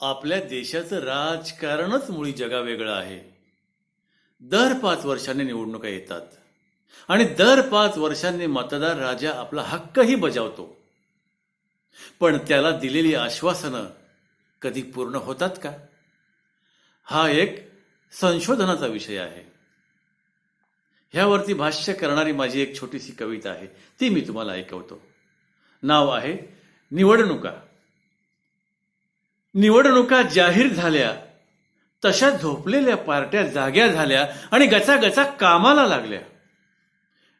आपल्या देशाचं राजकारणच मुळी जगावेगळं आहे. दर पाच वर्षांनी निवडणुका येतात. आणि दर पाच वर्षांनी मतदार राजा आपला हक्कही बजावतो. पण त्याला दिलेली आश्वासनं कधी पूर्ण होतात का? हा एक संशोधनाचा विषय आहे. ह्यावरती भाष्य करणारी माझी एक छोटीशी कविता आहे. ती मी तुम्हाला ऐकवतो. नाव आहे निवडणुका. निवडणुका जाहीर झाल्या तशा झोपलेल्या पार्ट्या जाग्या झाल्या आणि गचागचा कामाला लागल्या.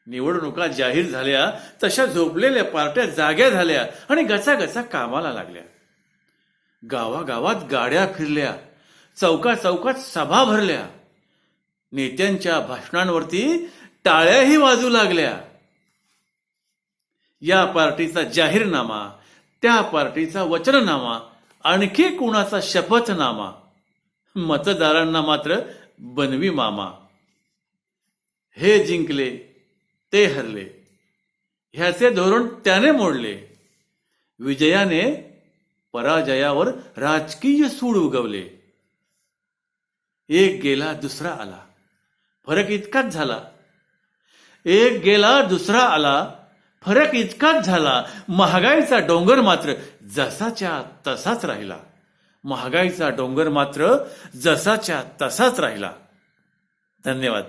निवडणुका जाहीर झाल्या तशा झोपलेल्या पार्ट्या जाग्या झाल्या आणि गचागचा कामाला लागल्या. गावागावात गाड्या फिरल्या चौका चौकात सभा भरल्या. नेत्यांच्या भाषणांवरती टाळ्याही वाजू लागल्या. या पार्टीचा जाहीरनामा त्या पार्टीचा वचननामा आणखी कुणाचा शपथनामा? मतदारांना मात्र बनवी मामा. हे जिंकले ते हरले. ह्याचे धोरण त्याने मोडले. विजयाने पराजयावर राजकीय सूड उगवले. एक गेला दुसरा आला. फरक इतकाच झाला. एक गेला दुसरा आला. फरक इतकाच झाला महागाईचा डोंगर मात्र जसाच्या तसाच राहिला. महागाईचा डोंगर मात्र जसाच्या तसाच राहिला. धन्यवाद.